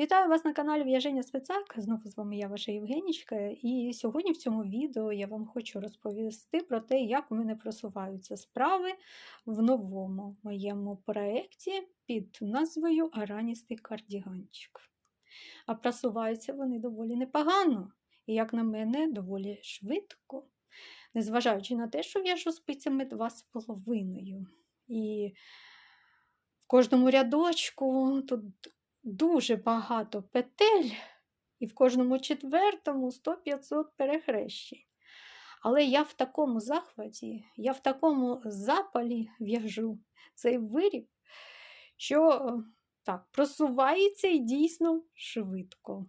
Вітаю вас на каналі В'яження Спецак. Знову з вами я, ваша Євгенічка. І сьогодні в цьому відео я вам хочу розповісти про те, як у мене просуваються справи в новому моєму проєкті під назвою Араністий кардіганчик. А просуваються вони доволі непогано, і, як на мене, доволі швидко, незважаючи на те, що в'яжу спицями 2,5. І в кожному рядочку тут дуже багато петель, і в кожному четвертому 100-500 перехрещень. Але я в такому захваті, я в такому запалі в'яжу цей виріб, що так, просувається і дійсно швидко.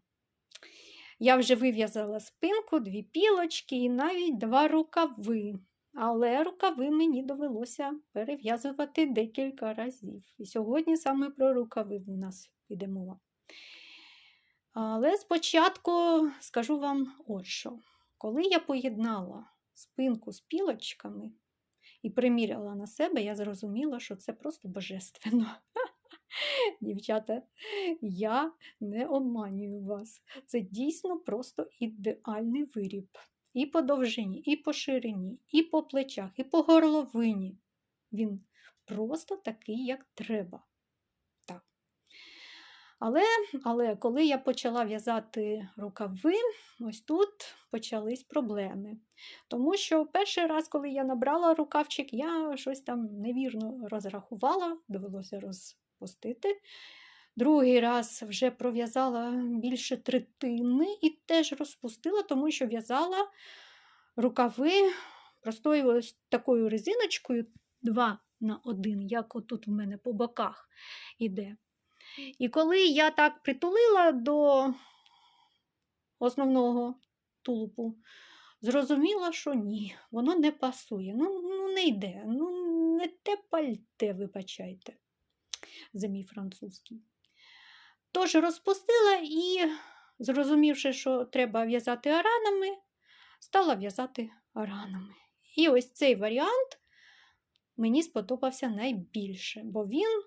Я вже вив'язала спинку, дві пілочки і навіть два рукави. Але рукави мені довелося перев'язувати декілька разів. І сьогодні саме про рукави в нас піде мова. Але спочатку скажу вам от що. Коли я поєднала спинку з пілочками і приміряла на себе, я зрозуміла, що це просто божественно. Дівчата, я не обманюю вас. Це дійсно просто ідеальний виріб. І по довжині, і по ширині, і по плечах, і по горловині. Він просто такий, як треба. Але, але коли я почала в'язати рукави, ось тут почались проблеми. Тому що перший раз, коли я набрала рукавчик, я щось там невірно розрахувала, довелося розпустити. Другий раз вже пров'язала більше третини і теж розпустила, тому що в'язала рукави простою ось такою резиночкою 2 на 1, як отут у мене по боках іде. І коли я так притулила до основного тулупу, зрозуміла, що ні, воно не пасує, ну, ну не йде, ну не те пальте, вибачайте, за французький. Тож розпустила і, зрозумівши, що треба в'язати аранами, стала в'язати аранами. І ось цей варіант мені сподобався найбільше, бо він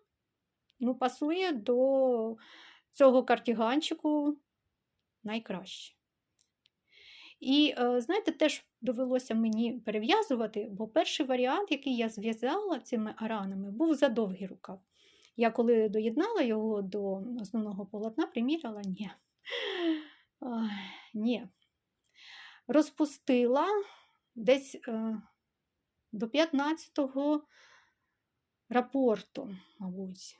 ну, пасує до цього картіганчику найкраще. І, е, знаєте, теж довелося мені перев'язувати, бо перший варіант, який я зв'язала цими аранами, був за довгий рукав. Я коли доєднала його до основного полотна, приміряла, ні. Ой, ні. Розпустила десь е, до 15-го рапорту, мабуть,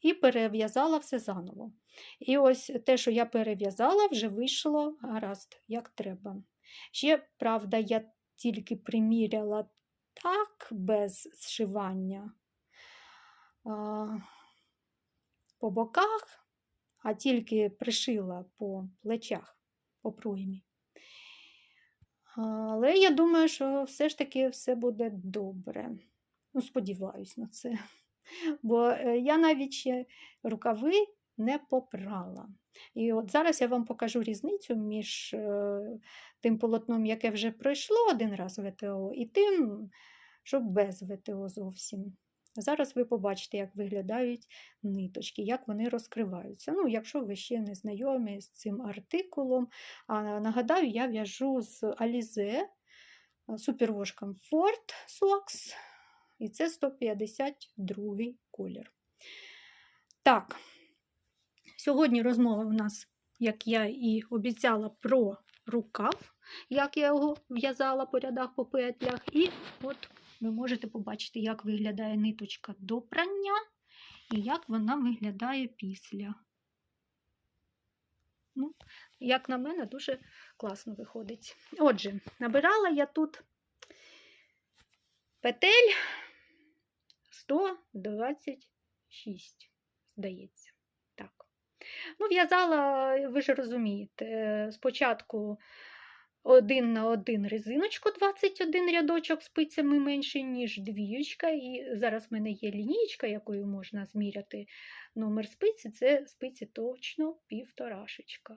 і перев'язала все заново. І ось те, що я перев'язала, вже вийшло гаразд, як треба. Ще, правда, я тільки приміряла так без зшивання по боках, а тільки пришила по плечах, по проймі. Але я думаю, що все ж таки все буде добре. Ну, сподіваюсь на це. Бо е, я навіть ще рукави не попрала. І от зараз я вам покажу різницю між е, тим полотном, яке вже пройшло один раз ВТО, і тим, що без ВТО зовсім. Зараз ви побачите, як виглядають ниточки, як вони розкриваються. Ну, Якщо ви ще не знайомі з цим артикулом, а нагадаю, я в'яжу з Alize Superwash Comfort Socks, і це 152 колір. Так, сьогодні розмова у нас, як я і обіцяла, про рукав, як я його в'язала по рядах по петлях. І от ви можете побачити, як виглядає ниточка до прання і як вона виглядає після. Ну, Як на мене, дуже класно виходить. Отже, набирала я тут петель 126, здається. Так. Ну, в'язала, ви ж розумієте, спочатку один на один резиночку 21 рядочок спицями менше, ніж двієчка. І зараз в мене є лінійка, якою можна зміряти номер спиці, це спиці точно півторашечка.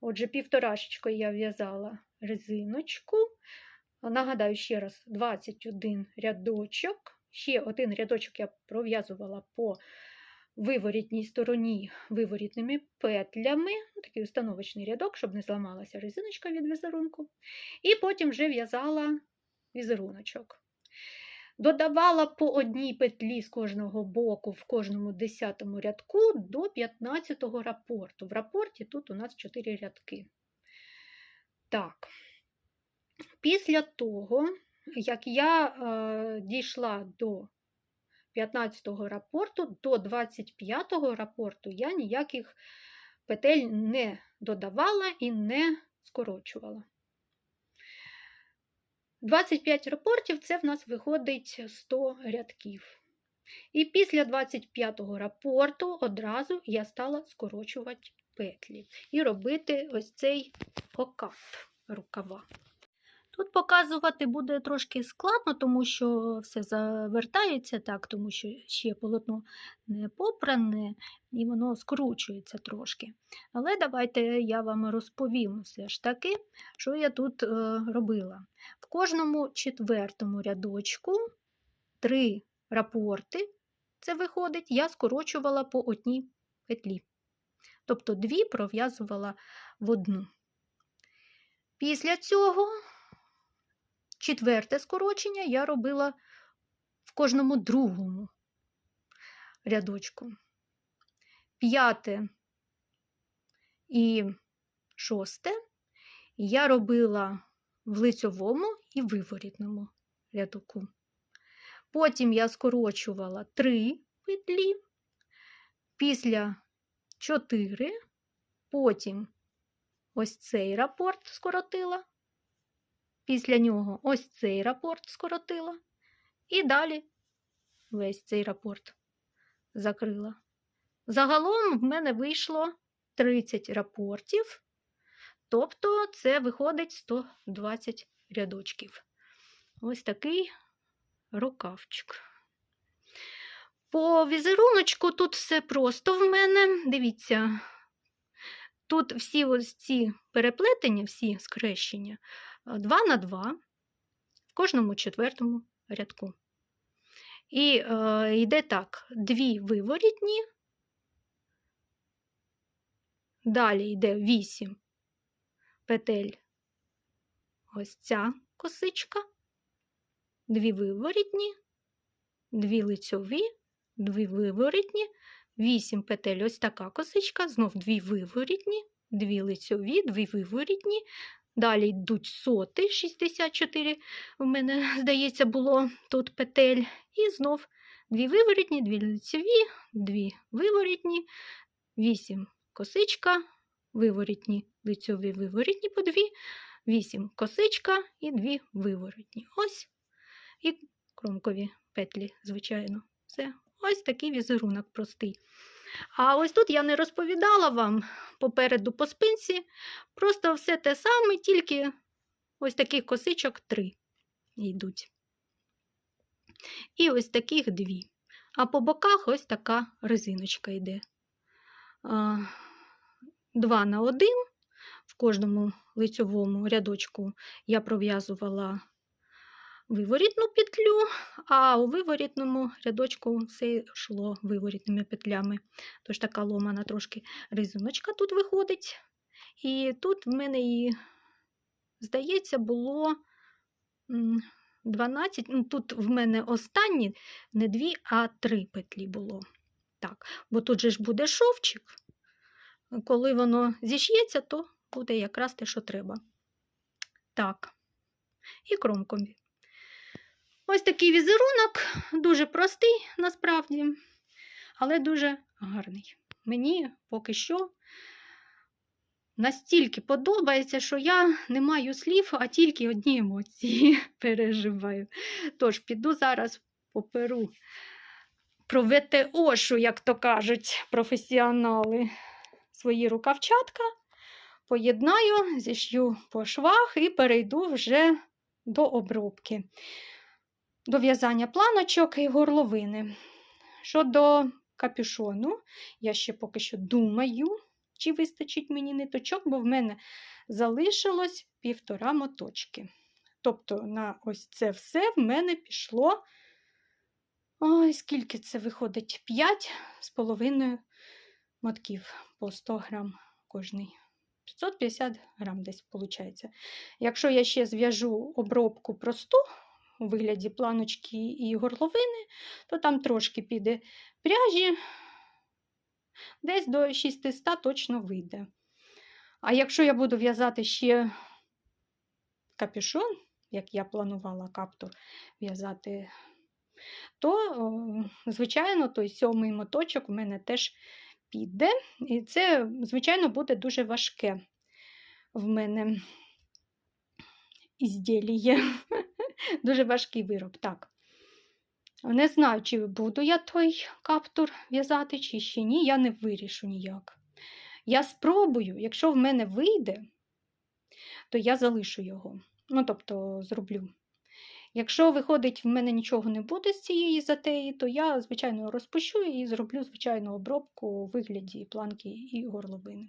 Отже, півторашечкою я в'язала резиночку. Нагадаю ще раз, 21 рядочок. Ще один рядочок я пров'язувала по виворітній стороні виворітними петлями, такий установочний рядок, щоб не зламалася резиночка від візерунку. І потім вже в'язала візеруночок. Додавала по одній петлі з кожного боку в кожному десятому рядку до 15-го рапорту. В рапорті тут у нас 4 рядки. Так, після того, як я е, дійшла до 15-го рапорту, до 25-го рапорту я ніяких петель не додавала і не скорочувала. 25 рапортів це в нас виходить 100 рядків. І після 25-го рапорту одразу я стала скорочувати петлі і робити ось цей окат рукава. Тут показувати буде трошки складно, тому що все завертається так, тому що ще полотно не попране і воно скручується трошки. Але давайте я вам розповім все ж таки, що я тут е, робила. В кожному четвертому рядочку три рапорти, це виходить, я скорочувала по одній петлі. Тобто дві пров'язувала в одну. Після цього четверте скорочення я робила в кожному другому рядочку. П'яте і шосте я робила в лицьовому і виворітному рядку. Потім я скорочувала три петлі, після чотири, потім ось цей рапорт скоротила, після нього ось цей рапорт скоротила, і далі весь цей рапорт закрила. Загалом в мене вийшло 30 рапортів, тобто це виходить 120 рядочків. Ось такий рукавчик. По візеруночку тут все просто в мене. Дивіться, тут всі ось ці переплетення, всі скрещення 2 на 2 в кожному четвертому рядку. І е, йде так: дві виворітні, далі йде 8 петель. Ось ця косичка, дві виворітні, дві лицьові, дві виворітні, 8 петель. Ось така косичка, знов дві виворітні, дві лицьові, дві виворітні. Далі йдуть соти, 64, в мене, здається, було тут петель. І знов дві виворітні, дві лицеві, дві виворітні, 8 косичка, виворітні, лицьові, виворітні по дві, 8 косичка і дві виворітні. Ось і кромкові петлі, звичайно. Все. Ось такий візерунок простий. А ось тут я не розповідала вам попереду по спинці, просто все те саме, тільки ось таких косичок три йдуть. І ось таких дві. А по боках ось така резиночка йде. Два на один. В кожному лицьовому рядочку я пров'язувала виворітну петлю, а у виворітному рядочку все йшло виворітними петлями. Тож така ломана трошки ризуночка тут виходить. І тут в мене і, здається, було 12, ну тут в мене останні не дві, а три петлі було. Так, Бо тут же ж буде шовчик. Коли воно зіш'ється, то буде якраз те, що треба. Так, і кромкові. Ось такий візерунок, дуже простий насправді, але дуже гарний. Мені поки що настільки подобається, що я не маю слів, а тільки одні емоції переживаю. Тож, піду зараз поперу про ВТОшу, як то кажуть, професіонали свої рукавчатка, поєднаю, зішью по швах і перейду вже до обробки до в'язання планочок і горловини. Щодо капюшону, я ще поки що думаю, чи вистачить мені ниточок, бо в мене залишилось півтора моточки. Тобто, на ось це все в мене пішло Ой, скільки це виходить? 5 з половиною мотків по 100 грам кожний. 550 грам десь виходить. Якщо я ще зв'яжу обробку просту у вигляді планочки і горловини, то там трошки піде пряжі, десь до 600 точно вийде. А якщо я буду в'язати ще капюшон, як я планувала каптур в'язати, то, звичайно, той сьомий моточок у мене теж піде. І це, звичайно, буде дуже важке в мене ізділіє. Дуже важкий вироб, так. Не знаю, чи буду я той каптур в'язати, чи ще ні, я не вирішу ніяк. Я спробую, якщо в мене вийде, то я залишу його. Ну, тобто, зроблю. Якщо виходить, в мене нічого не буде з цієї затеї, то я, звичайно, розпущу і зроблю звичайну обробку у вигляді планки і горловини.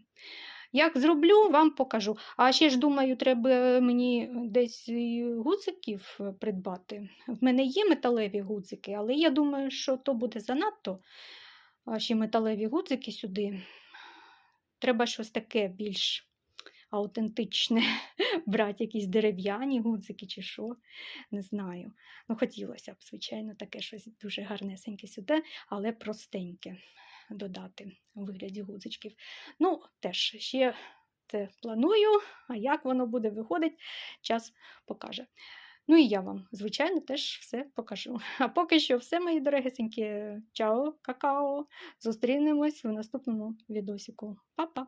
Як зроблю, вам покажу. А ще ж думаю, треба мені десь гудзиків придбати. В мене є металеві гудзики, але я думаю, що то буде занадто. А ще металеві гудзики сюди. Треба щось таке більш аутентичне брати, якісь дерев'яні гудзики чи що. Не знаю. Ну, хотілося б, звичайно, таке щось дуже гарнесеньке сюди, але простеньке додати у вигляді гудзичків. Ну, теж ще це планую, а як воно буде виходить, час покаже. Ну і я вам, звичайно, теж все покажу. А поки що все, мої дорогесенькі. Чао, какао! Зустрінемось в наступному відосіку. Па-па!